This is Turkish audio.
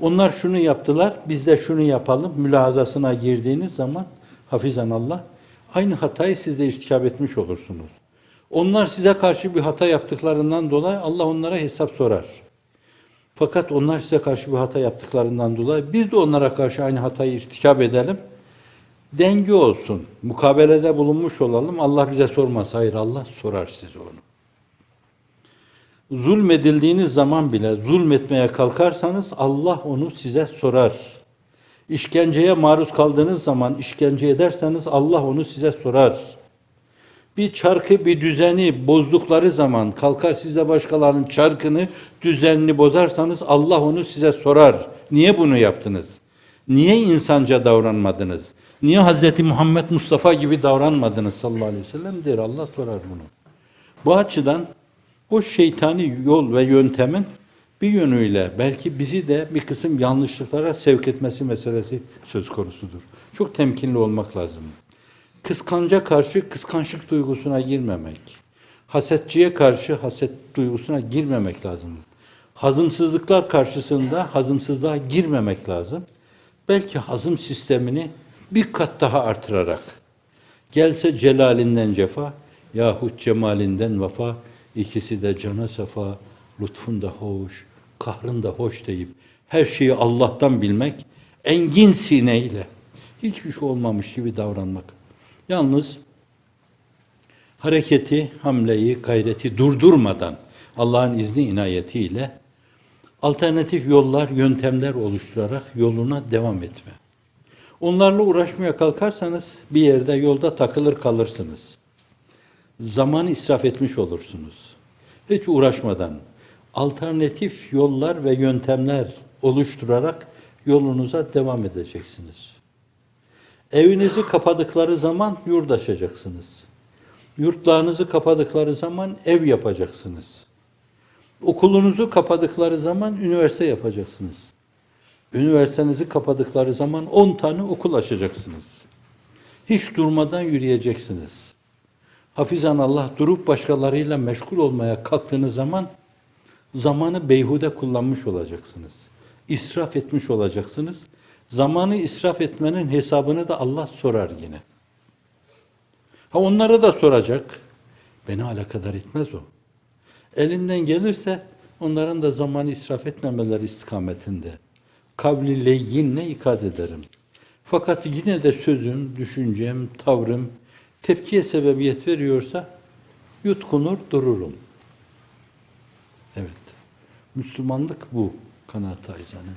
Onlar şunu yaptılar, biz de şunu yapalım. Mülahazasına girdiğiniz zaman hafizan Allah aynı hatayı siz de irtikap etmiş olursunuz. Onlar size karşı bir hata yaptıklarından dolayı Allah onlara hesap sorar. Fakat onlar size karşı bir hata yaptıklarından dolayı biz de onlara karşı aynı hatayı irtikap edelim. Denge olsun. Mukabelede bulunmuş olalım. Allah bize sormaz. Hayır Allah sorar size onu. Zulmedildiğiniz zaman bile zulmetmeye kalkarsanız Allah onu size sorar. İşkenceye maruz kaldığınız zaman işkence ederseniz Allah onu size sorar. Bir çarkı, bir düzeni bozdukları zaman kalkar size başkalarının çarkını, düzenini bozarsanız Allah onu size sorar. Niye bunu yaptınız? Niye insanca davranmadınız? Niye Hz. Muhammed Mustafa gibi davranmadınız sallallahu aleyhi ve sellem der. Allah sorar bunu. Bu açıdan o şeytani yol ve yöntemin bir yönüyle belki bizi de bir kısım yanlışlıklara sevk etmesi meselesi söz konusudur. Çok temkinli olmak lazım. Kıskanca karşı kıskançlık duygusuna girmemek. Hasetçiye karşı haset duygusuna girmemek lazım. Hazımsızlıklar karşısında hazımsızlığa girmemek lazım. Belki hazım sistemini bir kat daha artırarak Gelse celalinden cefa yahut cemalinden vefa ikisi de cana sefa lütfun da hoş kahrın da hoş deyip her şeyi Allah'tan bilmek engin sineyle hiçbir şey olmamış gibi davranmak. Yalnız hareketi, hamleyi, gayreti durdurmadan Allah'ın izni inayetiyle alternatif yollar, yöntemler oluşturarak yoluna devam etme. Onlarla uğraşmaya kalkarsanız bir yerde yolda takılır kalırsınız. Zaman israf etmiş olursunuz. Hiç uğraşmadan alternatif yollar ve yöntemler oluşturarak yolunuza devam edeceksiniz. Evinizi kapadıkları zaman yurt açacaksınız. Yurtlarınızı kapadıkları zaman ev yapacaksınız. Okulunuzu kapadıkları zaman üniversite yapacaksınız. Üniversitenizi kapadıkları zaman 10 tane okul açacaksınız. Hiç durmadan yürüyeceksiniz. Hafizan Allah durup başkalarıyla meşgul olmaya kalktığınız zaman zamanı beyhude kullanmış olacaksınız. İsraf etmiş olacaksınız. Zamanı israf etmenin hesabını da Allah sorar yine. Ha onlara da soracak. Beni alakadar etmez o. Elimden gelirse onların da zamanı israf etmemeleri istikametinde kavli leyyinle ikaz ederim. Fakat yine de sözüm, düşüncem, tavrım tepkiye sebebiyet veriyorsa yutkunur dururum. Evet. Müslümanlık bu kanaat acizane.